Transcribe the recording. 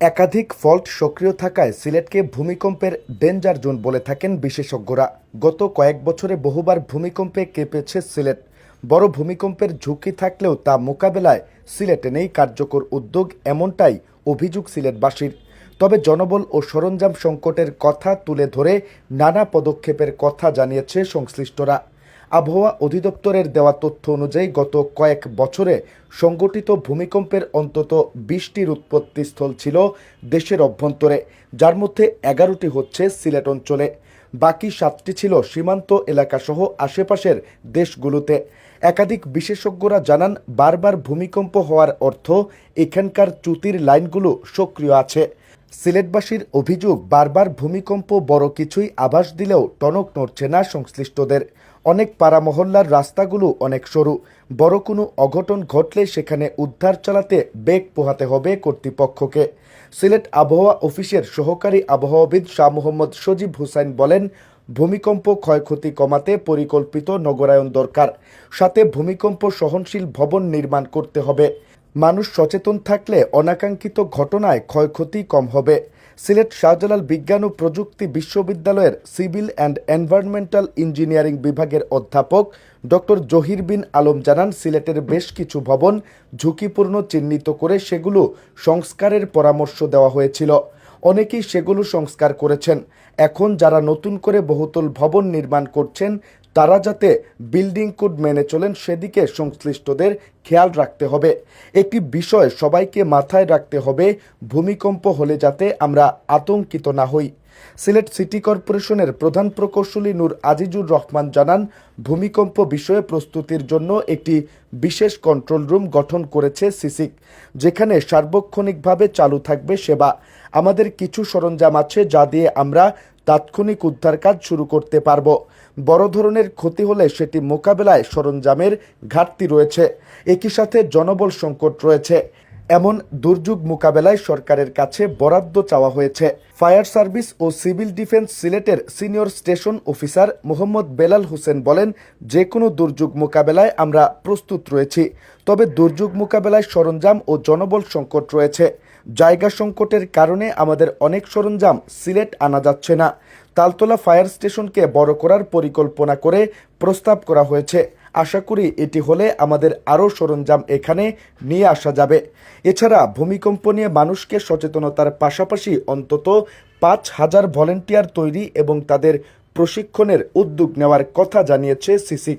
একাধিক ফল্ট সক্রিয় থাকায় সিলেটকে ভূমিকম্পের ডেঞ্জার জোন বলে থাকেন বিশেষজ্ঞরা। গত কয়েক বছরে বহুবার ভূমিকম্পে কেঁপেছে সিলেট। বড় ভূমিকম্পের ঝুঁকি থাকলেও তা মোকাবেলায় সিলেটে নেই কার্যকর উদ্যোগ এমনটাই অভিযোগ সিলেটবাসীর। তবে জনবল ও সরঞ্জাম সংকটের কথা তুলে ধরে নানা পদক্ষেপের কথা জানিয়েছে সংশ্লিষ্টরা। আবহাওয়া অধিদপ্তরের দেওয়া তথ্য অনুযায়ী, গত কয়েক বছরে সংগঠিত ভূমিকম্পের অন্তত বিশটির উৎপত্তিস্থল ছিল দেশের অভ্যন্তরে। যার মধ্যে এগারোটি হচ্ছে সিলেট অঞ্চলে। বাকি সাতটি ছিল সীমান্ত এলাকাসহ আশেপাশের দেশগুলোতে। একাধিক বিশেষজ্ঞরা জানান, বারবার ভূমিকম্প হওয়ার অর্থ এখানকার চ্যুতির লাইনগুলো সক্রিয় আছে। সিলেটবাসীর অভিযোগ, বারবার ভূমিকম্প বড় কিছুই আভাস দিলেও টনক নড়ছে না সংশ্লিষ্টদের। অনেক পাড়া মহল্লার রাস্তাগুলো অনেক সরু। বড় কোনো অঘটন ঘটলে সেখানে উদ্ধার চালাতে বেগ পোহাতে হবে কর্তৃপক্ষকে। সিলেট আবহাওয়া অফিসের সহকারী আবহাওয়াবিদ শাহ মোহাম্মদ সজীব হুসাইন বলেন, ভূমিকম্প ক্ষয়ক্ষতি কমাতে পরিকল্পিত নগরায়ন দরকার। সাথে ভূমিকম্প সহনশীল ভবন নির্মাণ করতে হবে। মানুষ সচেতন থাকলে অনাকাঙ্ক্ষিত ঘটনায় ক্ষয়ক্ষতি কম হবে। সিলেট শাহজালাল বিজ্ঞান ও প্রযুক্তি বিশ্ববিদ্যালয়ের সিভিল অ্যান্ড এনভায়রনমেন্টাল ইঞ্জিনিয়ারিং বিভাগের অধ্যাপক ডক্টর জহির বিন আলম জানান, সিলেটের বেশ কিছু ভবন ঝুঁকিপূর্ণ চিহ্নিত করে সেগুলো সংস্কারের পরামর্শ দেওয়া হয়েছিল। অনেকেই সেগুলো সংস্কার করেছেন। এখন যারা নতুন করে বহুতল ভবন নির্মাণ করছেন তারা যাতে বিল্ডিং কোড মেনে চলেন, সেদিকে সংশ্লিষ্টদের খেয়াল রাখতে হবে। একটি বিষয় সবাইকে মাথায় রাখতে হবে, ভূমিকম্প হলে যাতে আমরা আতঙ্কিত না হই। সিলেট সিটি কর্পোরেশনের প্রধান প্রকৌশলী নূর আজিজুর রহমান জানান, ভূমিকম্প বিষয়ে প্রস্তুতির জন্য একটি বিশেষ কন্ট্রোল রুম গঠন করেছে সিসিক, যেখানে সার্বক্ষণিকভাবে চালু থাকবে সেবা। আমাদের কিছু সরঞ্জাম আছে যা দিয়ে আমরা তাৎক্ষণিক উদ্ধার কাজ শুরু করতে পারব। বড় ধরনের ক্ষতি হলে সেটি মোকাবেলায় সরঞ্জামের ঘাটতি রয়েছে। একই সাথে জনবল সংকট রয়েছে। এমন দুর্যোগ মোকাবেলায় সরকারের কাছে বরাদ্দ চাওয়া হয়েছে। ফায়ার সার্ভিস ও সিভিল ডিফেন্স সিলেটের senior station officer Mohammad Belal Hossain বলেন যে কোনো দুর্যোগ মোকাবেলায় আমরা প্রস্তুত রয়েছি। তবে দুর্যোগ মোকাবেলায় সরঞ্জাম ও জনবল সংকট রয়েছে। জায়গা সংকটের কারণে আমাদের অনেক সরঞ্জাম সিলেট আনা যাচ্ছে না। তালতলা ফায়ার স্টেশনকে বড় করার পরিকল্পনা করে প্রস্তাব করা হয়েছে। আশা করি এটি হলে আমাদের আরও সরঞ্জাম এখানে নিয়ে আসা যাবে। এছাড়া ভূমিকম্প নিয়ে মানুষকে সচেতনতার পাশাপাশি অন্তত পাঁচ হাজার ভলেন্টিয়ার তৈরি এবং তাদের প্রশিক্ষণের উদ্যোগ নেওয়ার কথা জানিয়েছে সিসিক।